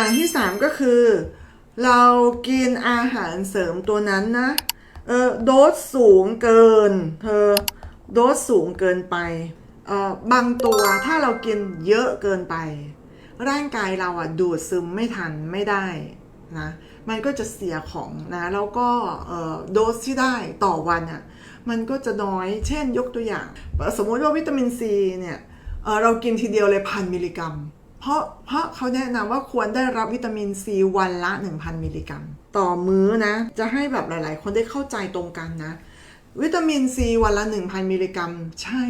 แต่ที่สามก็คือ เรากินอาหารเสริมตัวนั้นนะเออโดสสูงเกิน เธอโดสสูงเกินไปเออบางตัวถ้าเรากินเยอะเกินไป ร่างกายเราอะดูดซึมไม่ทันไม่ได้นะมันก็จะเสียของนะแล้วก็โดสที่ได้ต่อวันอะมันก็จะน้อยเช่นยกตัวอย่าง สมมติว่าวิตามินซีเนี่ยเเรากินทีเดียวเลยพันมิลลิกรัม เพราะเพราะเขาแนะนำว่าควรได้รับวิตามินซีวันละ 1,000 มิลลิกรัม ต่อมื้อนะ จะให้แบบหลาย ๆ คนได้เข้าใจตรงกันนะ วิตามินซีวันละ 1,000 มิลลิกรัม ใช่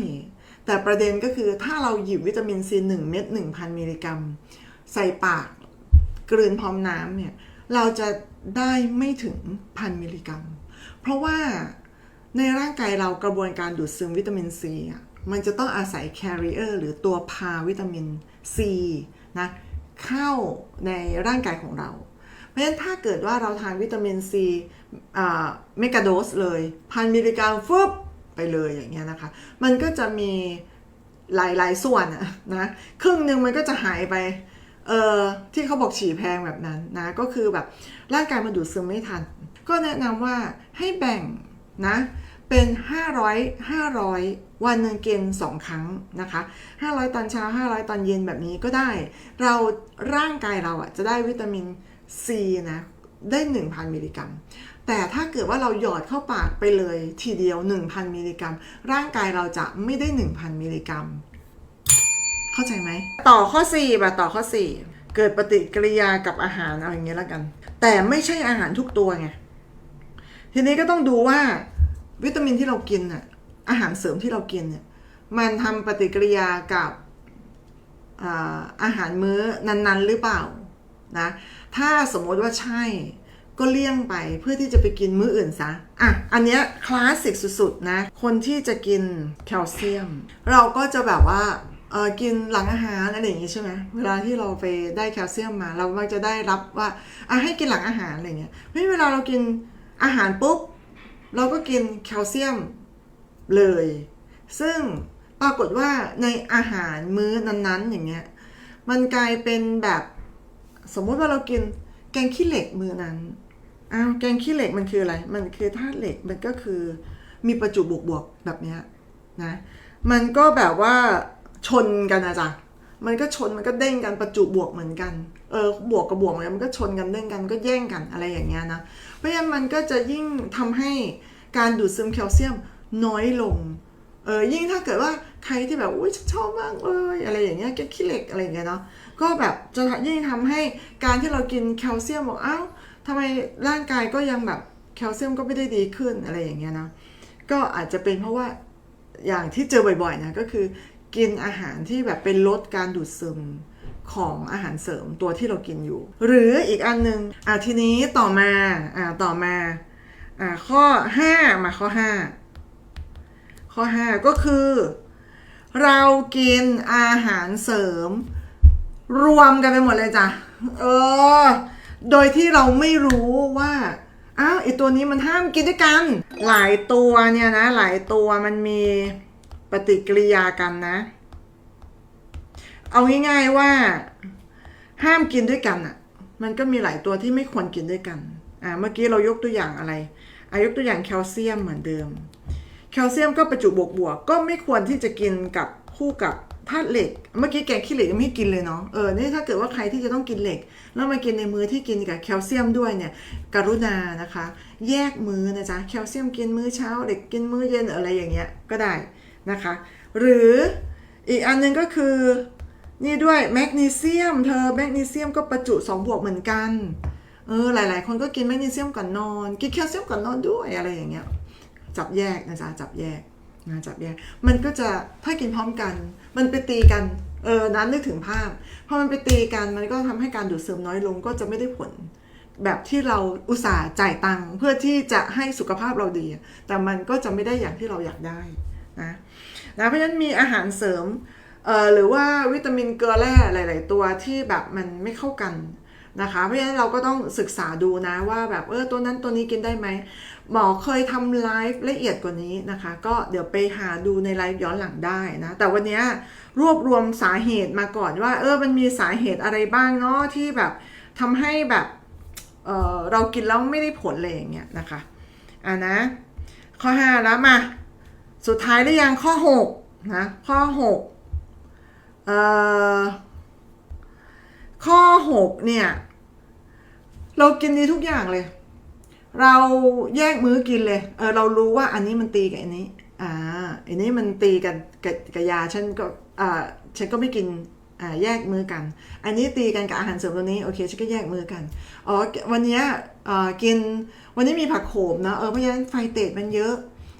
แต่ประเด็นก็คือถ้าเราหยิบวิตามินซี1เม็ด1,000 มิลลิกรัม ใส่ปากกลืนพร้อมน้ำเนี่ยเราจะได้ไม่ถึงพันมิลลิกรัม เพราะว่าในร่างกายเรากระบวนการดูดซึมวิตามินซีอะมันจะต้องอาศัยแคริเออร์หรือตัวพาวิตามิน ซีนะเข้าในร่างกายของเรา เพราะฉะนั้นถ้าเกิดว่าเราทานวิตามินซีเมกะโดสเลยพันมิลลิกรัมฟึบไปเลยอย่างเงี้ยนะคะ มันก็จะมีหลายๆส่วนนะครึ่งหนึ่งมันก็จะหายไปเออที่เขาบอกฉี่แพงแบบนั้นนะก็คือแบบร่างกายมันดูดซึมไม่ทัน ก็แนะนำว่าให้แบ่งนะ เป็น 500 500 วันหนึ่งเกณฑ์2ครั้งนะคะ 500 ตอนเช้า 500 ตอนเย็นแบบนี้ก็ได้ เราร่างกายเราอะจะได้วิตามินซีนะ ได้ 1,000 มิลลิกรัม แต่ถ้าเกิดว่าเราหยอดเข้าปากไปเลยทีเดียว 1,000 มิลลิกรัม ร่างกายเราจะไม่ได้ 1,000 มิลลิกรัม เข้าใจไหม ต่อข้อ4แบบต่อข้อ 4 เกิดปฏิกิริยากับอาหารเอาอย่างนี้ยแล้วกัน แต่ไม่ใช่อาหารทุกตัวไง ทีนี้ก็ต้องดูว่า วิตามินที่เรากินน่ะอาหารเสริมที่เรากินเนี่ยมันทำปฏิกิริยากับอาอาหารมื้อนั้นๆ หรือเปล่านะถ้าสมมติว่าใช่ก็เลี่ยงไปเพื่อที่จะไปกินมื้ออื่นซะอะอันเนี้ยคลาสสิกสุดๆนะคนที่จะกินแคลเซียม เราก็จะแบบว่าเออกินหลังอาหารอะไรอย่างงี้ใช่ไหมเวลาที่เราไปได้แคลเซียมมา เรามักจะได้รับว่าอะให้กินหลังอาหารอะไรเงี้ยไม่เวลาเรากินอาหารปุ๊บ เราก็กินแคลเซียมเลย ซึ่งปรากฏว่าในอาหารมื้อนั้นๆ อย่างเงี้ย มันกลายเป็นแบบสมมุติว่าเรากินแกงขี้เหล็กมื้อนั้น อ้าวแกงขี้เหล็กมันคืออะไร มันคือธาตุเหล็ก มันก็คือมีประจุบวกๆแบบเนี้ยนะ มันก็แบบว่าชนกันนะจ๊ะมันก็ชนมันก็เด้งกันประจุบวกเหมือนกัน เออบวกกับบวกเหมือนกันมันก็ชนกันเด้งกันก็แย่งกันอะไรอย่างเงี้ยนะ เพราะฉะนั้นมันก็จะยิ่งทำให้การดูดซึมแคลเซียมน้อยลงเออยิ่งถ้าเกิดว่าใครที่แบบอุ้ยชอบมากเลยอะไรอย่างเงี้ยแกขี้เหล็กอะไรอย่างเงี้ยเนาะก็แบบจะยิ่งทำให้การที่เรากินแคลเซียมบอกอ้าวทำไมร่างกายก็ยังแบบแคลเซียมก็ไม่ได้ดีขึ้นอะไรอย่างเงี้ยเนาะก็อาจจะเป็นเพราะว่าอย่างที่เจอบ่อยๆนะก็คือกินอาหารที่แบบเป็นลดการดูดซึม ของอาหารเสริมตัวที่เรากินอยู่ หรืออีกอันหนึงอะทีนี้ต่อมาอ่าต่อมาอ่าข้อ 5 มาข้อ 5 ข้อ 5 ก็คือ เรากินอาหารเสริม รวมกันไปหมดเลยจ้ะเออโดยที่เราไม่รู้ว่าอ้าวไอตัวนี้มันห้ามกินด้วยกัน หลายตัวเนี่ยนะ หลายตัวมันมีปฏิกิริยากันนะ เอาง่ายๆว่า ห้ามกินด้วยกันอะ มันก็มีหลายตัวที่ไม่ควรกินด้วยกัน อ่า เมื่อกี้เรายกตัวอย่างอะไรอายกตัวอย่างแคลเซียมเหมือนเดิม แคลเซียมก็ประจุบวกบวกๆก็ไม่ควรที่จะกินกับคู่กับธาตุเหล็ก เมื่อกี้แกงขี้เหล็กยังไม่ให้กินเลยเนาะ เออ นี่ถ้าเกิดว่าใครที่จะต้องกินเหล็ก แล้วมากินในมื้อที่กินกับแคลเซียมด้วยเนี่ย กรุณานะคะ แยกมื้อนะจ๊ะ แคลเซียมกินมื้อเช้าเหล็กกินมื้อเย็นอะไรอย่างเงี้ยก็ได้นะคะ หรืออีกอันหนึงก็คือ นี่ด้วยแมกนีเซียม เธอแมกนีเซียมก็ประจุ2บวกเหมือนกันเออหลายๆ คนก็กินแมกนีเซียมก่อนนอน กินแคลเซียมก่อนนอนด้วยอะไรอย่างเงี้ยจับแยกนะจ๊ะจับแยกนะจับแยก มันก็จะถ้ากินพร้อมกัน มันไปตีกันเออนั้นนึกถึงภาพพอมันไปตีกันมันก็ทำให้การดูดซึมน้อยลงก็จะไม่ได้ผล แบบที่เราอุตส่าห์จ่ายตังค์เพื่อที่จะให้สุขภาพเราดี แต่มันก็จะไม่ได้อย่างที่เราอยากได้นะนะเพราะฉะนั้นมีอาหารเสริม เอ่อหรือว่าวิตามินเกลือแร่หลาย ๆ ตัวที่แบบมันไม่เข้ากันนะคะ เพราะฉะนั้นเราก็ต้องศึกษาดูนะว่าแบบเออตัวนั้นตัวนี้กินได้ไหมหมอเคยทำไลฟ์ละเอียดกว่านี้นะคะ ก็เดี๋ยวไปหาดูในไลฟ์ย้อนหลังได้นะ แต่วันนี้รวบรวมสาเหตุมาก่อนว่า เออมันมีสาเหตุอะไรบ้างเนาะที่แบบทำให้แบบเออเรากินแล้วไม่ได้ผลเลยอย่างเงี้ยนะคะอ่านะ ข้อ 5 แล้วมา สุดท้ายได้ยังข้อ6นะข้อ 6 ข้อ 6 เนี่ย เรากินดีทุกอย่างเลย เราแยกมื้อกินเลยเออเรารู้ว่าอันนี้มันตีกับอันนี้ อ่าอันนี้มันตีกันกับกับยาฉันก็อ่าฉันก็ไม่กินอ่าแยกมื้อกัน อันนี้ตีกันกับอาหารเสริมตัวนี้โอเคฉันก็แยกมื้อกันอ๋อวันนี้อ่ากินวันนี้มีผักโขมนะเออเพราะฉะนั้นไฟเตสมันเยอะ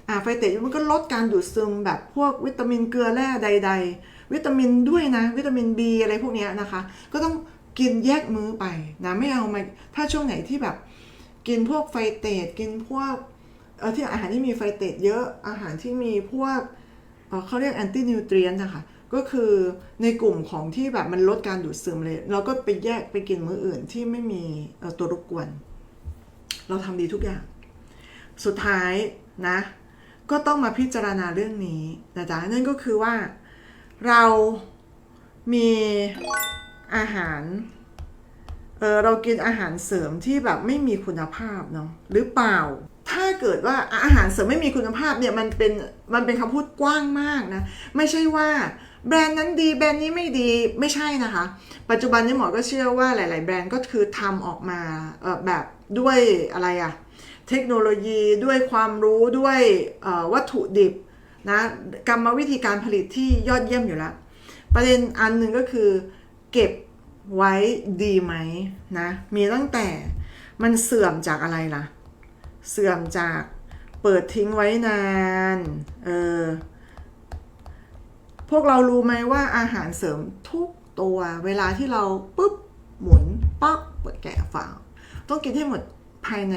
อ่าไฟเตสมันก็ลดการดูดซึมแบบพวกวิตามินเกลือแร่ใด ๆ วิตามินด้วยนะ วิตามิน B อะไรพวกนี้นะคะ ก็ต้องกินแยกมื้อไปนะไม่เอามาถ้าช่วงไหนที่แบบ กินพวกไฟเตสกินพวกเออที่อาหารที่มีไฟเตสเยอะอาหารที่มีพวกเเขาเรียกแอนตี้นิวเทรียนนะคะก็คือในกลุ่มของที่แบบมันลดการดูดซึมเลย เราก็ไปแยกไปกินมื้ออื่นที่ไม่มีตัวรบกวน เราทำดีทุกอย่าง สุดท้ายนะ ก็ต้องมาพิจารณาเรื่องนี้นะจ๊ะนั่นก็คือว่า เรามีอาหาร เออเรากินอาหารเสริมที่แบบไม่มีคุณภาพเนาะหรือเปล่า ถ้าเกิดว่าอาหารเสริมไม่มีคุณภาพเนี่ยมันเป็นมันเป็นคำพูดกว้างมากนะ ไม่ใช่ว่าแบรนด์นั้นดีแบรนด์นี้ไม่ดีไม่ใช่นะคะ ปัจจุบันนี้หมอก็เชื่อว่าหลาย ๆ แบรนด์ก็คือทำออกมาเออแบบด้วยอะไรอะเทคโนโลยีด้วยความรู้ด้วยออวัตถุดิบ นะกรรมวิธีการผลิตที่ยอดเยี่ยมอยู่แล้ว ประเด็นอันหนึ่งก็คือ เก็บไว้ดีไหมนะมีตั้งแต่มันเสื่อมจากอะไรล่ะ เสื่อมจากเปิดทิ้งไว้นานเออพวกเรารู้ไหมว่าอาหารเสริมทุกตัวเวลาที่เราปุ๊บหมุนป๊อกเปิดแกะฝาต้องกินให้หมดภายใน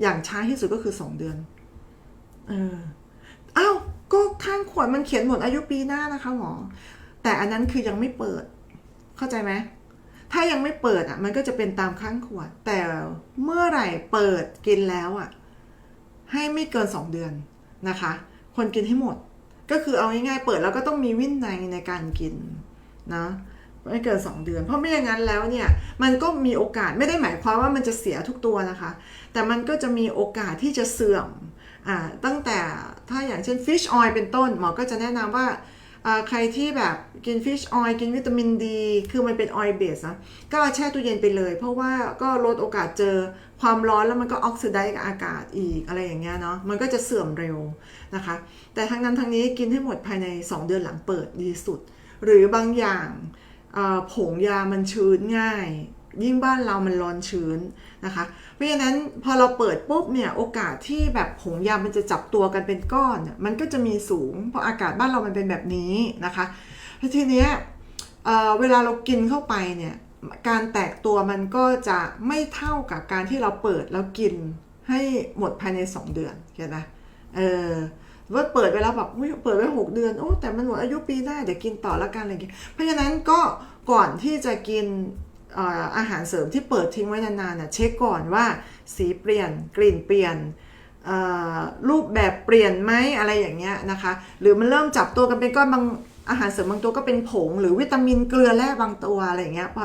อย่างช้าที่สุดก็คือ2เดือน เอออ้าว ข้างขวดมันเขียนหมดอายุปีหน้านะคะหมอ แต่อันนั้นคือยังไม่เปิด เข้าใจไหมถ้ายังไม่เปิดอะ มันก็จะเป็นตามข้างขวด แต่เมื่อไหร่เปิดกินแล้วอะ ให้ไม่เกิน2เดือนนะคะ คนกินให้หมด ก็คือเอาง่ายๆเปิดแล้วก็ต้องมีวินัยในการกินนะไม่เกิน 2 เดือน เพราะไม่อย่างนั้นแล้วเนี่ย มันก็มีโอกาสไม่ได้หมายความว่ามันจะเสียทุกตัวนะคะ แต่มันก็จะมีโอกาสที่จะเสื่อม ตั้งแต่ถ้าอย่างเช่น fish oil เป็นต้นหมอก็จะแนะนำว่าอ่าใครที่แบบกิน fish oil กินวิตามินดี คือมันเป็น oil base นะก็แช่ตู้เย็นไปเลย เพราะว่าก็ลดโอกาสเจอความร้อนแล้วมันก็ออกซิไดซ์กับอากาศอีกอะไรอย่างเงี้ยเนาะมันก็จะเสื่อมเร็วนะคะ แต่ทั้งนั้นทั้งนี้กินให้หมดภายใน 2 เดือนหลังเปิดดีสุด หรือบางอย่างผงยามันชื้นง่าย ยิ่งบ้านเรามันร้อนชื้นนะคะ เพราะฉะนั้นพอเราเปิดปุ๊บเนี่ยโอกาสที่แบบผงยามันจะจับตัวกันเป็นก้อนมันก็จะมีสูง เพราะอากาศบ้านเรามันเป็นแบบนี้นะคะแล้วทีเนี้ยเเวลาเรากินเข้าไปเนี่ยการแตกตัวมันก็จะไม่เท่ากับการที่เราเปิดแล้วกินให้หมดภายใน 2 เดือนเข้าใจไหมเออว่าเปิดไปแล้วแบบเปิดไว้ 6 เดือนโอ้แต่มันหมดอายุปีหน้าเดี๋ยวกินต่อล้วกันอะไรอย่างเงี้ยเพราะฉะนั้นก็ก่อนที่จะกิน อาหารเสริมที่เปิดทิ้งไว้นานๆน่ะเช็คก่อนว่าสีเปลี่ยนกลิ่นเปลี่ยนรูปแบบเปลี่ยนไหมอะไรอย่างเงี้ยนะคะ หรือมันเริ่มจับตัวกันเป็นก้อนบางอาหารเสริมบางตัวก็เป็นผง หรือวิตามินเกลือแร่บางตัวอะไรอย่างเงี้ยพอ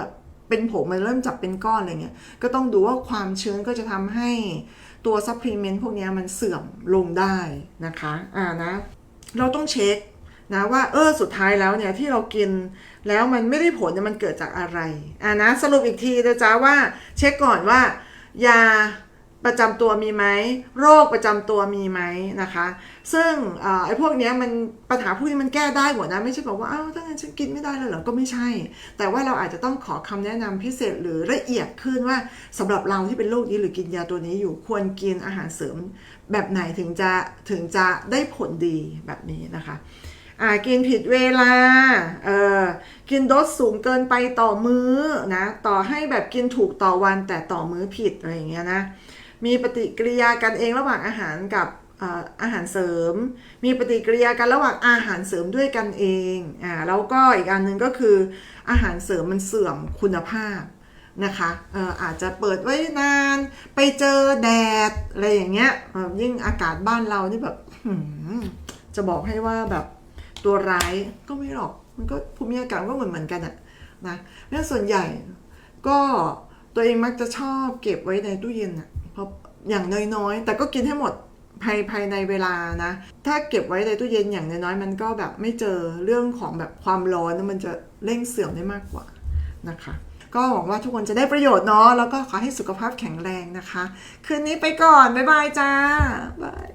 เป็นผงมันเริ่มจับเป็นก้อนอะไรเงี้ยก็ต้องดูว่าความชื้นก็จะทำให้ตัวซัพพลีเมนต์พวกนี้มันเสื่อมลงได้นะคะอ่านะเราต้องเช็ค นะว่าเออสุดท้ายแล้วเนี่ยที่เรากินแล้วมันไม่ได้ผลเนี่ยมันเกิดจากอะไรอ่านะสรุปอีกทีนะจ๊ะว่าเช็คก่อนว่ายาประจำตัวมีไหมโรคประจำตัวมีไหมนะคะ ซึ่งอไอ้พวกเนี้ยมันปัญหาพวกนี้มันแก้ได้หมดนะไม่ใช่บอกว่าอ้าวถ้างั้นฉันกินไม่ได้เลยเหรอก็ไม่ใช่ แต่ว่าเราอาจจะต้องขอคำแนะนำพิเศษหรือละเอียดขึ้นว่าสำหรับเราที่เป็นโรคนี้หรือกินยาตัวนี้อยู่ควรกินอาหารเสริมแบบไหนถึงจะถึงจะได้ผลดีแบบนี้นะคะ อ่ากินผิดเวลาเออกินโดสสูงเกินไปต่อมื้อนะ ต่อให้แบบกินถูกต่อวันแต่ต่อมื้อผิดอะไรอย่างเงี้ยนะ มีปฏิกิริยากันเองระหว่างอาหารกับอาหารเสริม มีปฏิกิริยากันระหว่างอาหารเสริมด้วยกันเองอ่าแล้วก็อีกอันหนึ่งก็คืออาหารเสริมมันเสื่อมคุณภาพนะคะเอ่ออาจจะเปิดไว้นานไปเจอแดดอะไรอย่างเงี้ยยิ่งอากาศบ้านเรานี่แบบจะบอกให้ว่าแบบ ตัวร้ายก็ไม่หรอก มันก็ภูมิอากาศก็เหมือนเหมือนกันอะนะเพราะฉะนั้นส่วนใหญ่ก็ตัวเองมักจะชอบเก็บไว้ในตู้เย็นอะเพราะอย่างน้อยๆ แต่ก็กินให้หมดภายภายในเวลานะ ถ้าเก็บไว้ในตู้เย็นอย่างน้อยๆ มันก็แบบไม่เจอเรื่องของแบบความร้อนมันจะเร่งเสื่อมได้มากกว่านะคะ ก็หวังว่าทุกคนจะได้ประโยชน์เนาะ แล้วก็ขอให้สุขภาพแข็งแรงนะคะ คืนนี้ไปก่อน บ๊ายบายจ้าบาย